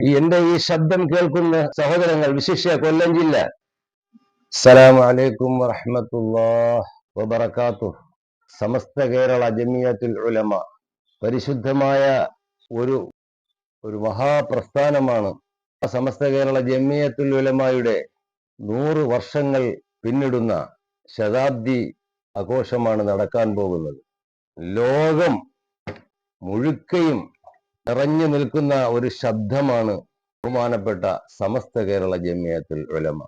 എന്റെ ഈ ശബ്ദം കേൾക്കുന്ന സഹോദരങ്ങൾ വിശിഷ്യ കൊല്ലം ജില്ല. സലാമലൈക്കും വറഹ്മത്തുള്ളാഹി വബറകാതുഹു. സമസ്ത കേരള ജമിയത്തുൽ ഉലമ. പരിശുദ്ധമായ ഒരു ഒരു മഹാപ്രസ്ഥാനമാണ് സമസ്ത കേരള ജമിയത്തുൽ ഉലമയുടെ നൂറ് വർഷങ്ങൾ പിന്നിടുന്ന ശതാബ്ദി ആഘോഷമാണ് നടക്കാൻ പോകുന്നത്. ലോകം മുഴുക്കയും നിറഞ്ഞു നിൽക്കുന്ന ഒരു ശബ്ദമാണ് ബഹുമാനപ്പെട്ട സമസ്ത കേരള ജമിയത്തിൽ ഉലമ.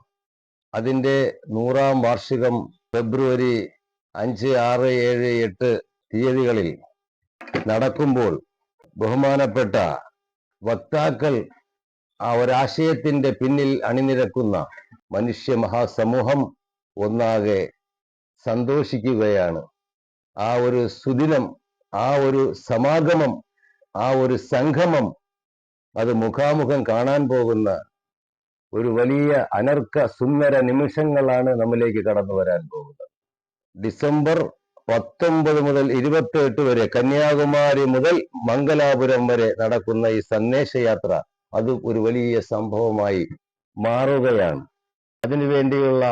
അതിന്റെ നൂറാം വാർഷികം ഫെബ്രുവരി അഞ്ച് ആറ് ഏഴ് എട്ട് തീയതികളിൽ നടക്കുമ്പോൾ ബഹുമാനപ്പെട്ട വക്താക്കൾ ആ ഒരാശയത്തിന്റെ പിന്നിൽ അണിനിരക്കുന്ന മനുഷ്യ മഹാസമൂഹം ഒന്നാകെ സന്തോഷിക്കുകയാണ്. ആ ഒരു സുദിനം ആ ഒരു സമാഗമം ആ ഒരു സംഗമം അത് മുഖാമുഖം കാണാൻ പോകുന്ന ഒരു വലിയ അനർക്ക സുന്ദര നിമിഷങ്ങളാണ് നമ്മിലേക്ക് കടന്നു വരാൻ പോകുന്നത്. ഡിസംബർ പത്തൊമ്പത് മുതൽ ഇരുപത്തി എട്ട് വരെ കന്യാകുമാരി മുതൽ മംഗലാപുരം വരെ നടക്കുന്ന ഈ സന്ദേശയാത്ര അത് ഒരു വലിയ സംഭവമായി മാറുകയാണ്. അതിനുവേണ്ടിയുള്ള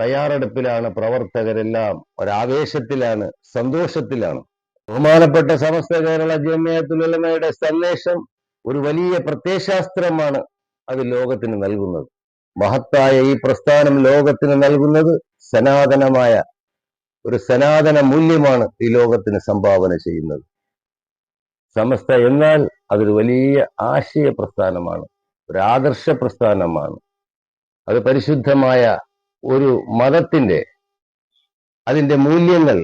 തയ്യാറെടുപ്പിലാണ് പ്രവർത്തകരെല്ലാം ഒരാവേശത്തിലാണ് സന്തോഷത്തിലാണ്. ബഹുമാനപ്പെട്ട സമസ്ത കേരള ജമ്യത്തുലമയുടെ സന്ദേശം ഒരു വലിയ പ്രത്യയശാസ്ത്രമാണ് അത് ലോകത്തിന് നൽകുന്നത്. മഹത്തായ ഈ പ്രസ്ഥാനം ലോകത്തിന് നൽകുന്നത് സനാതനമായ ഒരു സനാതന മൂല്യമാണ് ഈ ലോകത്തിന് സംഭാവന ചെയ്യുന്നത്. സമസ്ത എന്നാൽ അതൊരു വലിയ ആശയ പ്രസ്ഥാനമാണ് ഒരു ആദർശ പ്രസ്ഥാനമാണ്. അത് പരിശുദ്ധമായ ഒരു മതത്തിന്റെ അതിന്റെ മൂല്യങ്ങൾ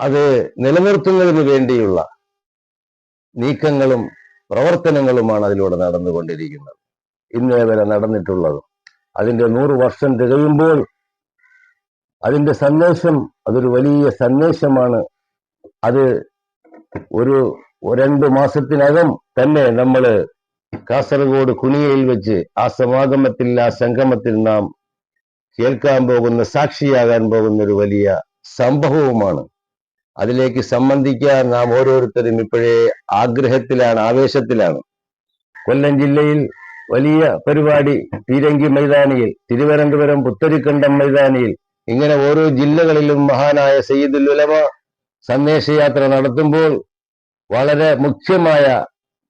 അത് നിലനിർത്തുന്നതിന് വേണ്ടിയുള്ള നീക്കങ്ങളും പ്രവർത്തനങ്ങളുമാണ് അതിലൂടെ നടന്നുകൊണ്ടിരിക്കുന്നത്. ഇന്നേ വരെ നടന്നിട്ടുള്ളത്. അതിന്റെ നൂറ് വർഷം തികയുമ്പോൾ അതിന്റെ സന്ദേശം അതൊരു വലിയ സന്ദേശമാണ്. അത് ഒരു രണ്ട് മാസത്തിനകം തന്നെ നമ്മൾ കാസർഗോഡ് കുനിയയിൽ വെച്ച് ആ സമാഗമത്തിൽ ആ സംഗമത്തിൽ നാം കേൾക്കാൻ പോകുന്ന സാക്ഷിയാകാൻ പോകുന്ന ഒരു വലിയ സംഭവവുമാണ്. അതിലേക്ക് സംബന്ധിക്കാൻ നാം ഓരോരുത്തരും ഇപ്പോഴേ ആഗ്രഹത്തിലാണ് ആവേശത്തിലാണ്. കൊല്ലം ജില്ലയിൽ വലിയ പരിപാടി പീരങ്കി മൈതാനിയിൽ തിരുവനന്തപുരം പുത്തരിക്കണ്ടം മൈതാനിയിൽ ഇങ്ങനെ ഓരോ ജില്ലകളിലും മഹാനായ സയ്യിദുൽ ഉലമ സന്ദേശയാത്ര നടത്തുമ്പോൾ വളരെ മുഖ്യമായ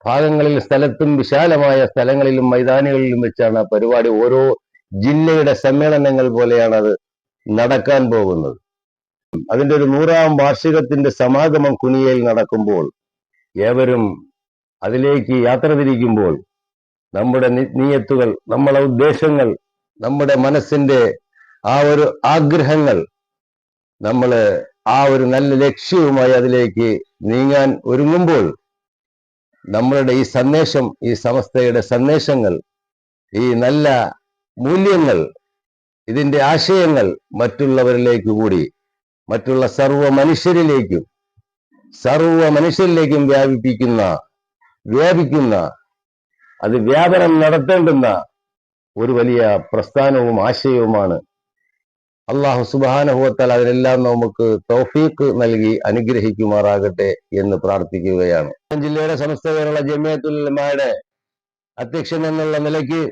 ഭാഗങ്ങളിൽ സ്ഥലത്തും വിശാലമായ സ്ഥലങ്ങളിലും മൈതാനികളിലും വെച്ചാണ് ആ പരിപാടി. ഓരോ ജില്ലയുടെ സമ്മേളനങ്ങൾ പോലെയാണ് അത് നടക്കാൻ പോകുന്നത്. അതിന്റെ ഒരു നൂറാം വാർഷികത്തിന്റെ സമാഗമം കുനിയയിൽ നടക്കുമ്പോൾ ഏവരും അതിലേക്ക് യാത്ര തിരിക്കുമ്പോൾ നമ്മുടെ നീയത്തുകൾ നമ്മളെ ഉദ്ദേശങ്ങൾ നമ്മുടെ മനസ്സിന്റെ ആ ഒരു ആഗ്രഹങ്ങൾ നമ്മൾ ആ ഒരു നല്ല ലക്ഷ്യവുമായി അതിലേക്ക് നീങ്ങാൻ ഒരുങ്ങുമ്പോൾ നമ്മളുടെ ഈ സന്ദേശം ഈ സമസ്തയുടെ സന്ദേശങ്ങൾ ഈ നല്ല മൂല്യങ്ങൾ ഇതിന്റെ ആശയങ്ങൾ മറ്റുള്ളവരിലേക്ക് കൂടി മറ്റുള്ള സർവ മനുഷ്യരിലേക്കും സർവ മനുഷ്യരിലേക്കും വ്യാപിപ്പിക്കുന്ന വ്യാപിക്കുന്ന അത് വ്യാപനം നടത്തേണ്ടുന്ന ഒരു വലിയ പ്രസ്ഥാനവും ആശയവുമാണ്. അള്ളാഹു സുബാനുഭവത്താൽ അതിനെല്ലാം നമുക്ക് തൗഫീഖ് നൽകി അനുഗ്രഹിക്കുമാറാകട്ടെ എന്ന് പ്രാർത്ഥിക്കുകയാണ്. ജില്ലയുടെ സമസ്ത കേരള ജമിയത്തുലമയുടെ അധ്യക്ഷൻ എന്നുള്ള നിലയ്ക്ക്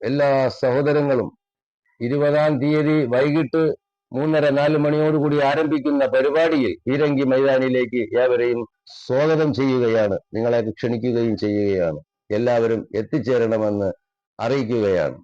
എല്ലാ സഹോദരങ്ങളും ഇരുപതാം തീയതി വൈകിട്ട് മൂന്നര നാല് മണിയോടുകൂടി ആരംഭിക്കുന്ന പരിപാടിയിൽ പീരങ്കി മൈതാനിയിലേക്ക് ഏവരെയും സ്വാഗതം ചെയ്യുകയാണ്. നിങ്ങളെ ക്ഷണിക്കുകയും ചെയ്യുകയാണ്. എല്ലാവരും എത്തിച്ചേരണമെന്ന് അറിയിക്കുകയാണ്.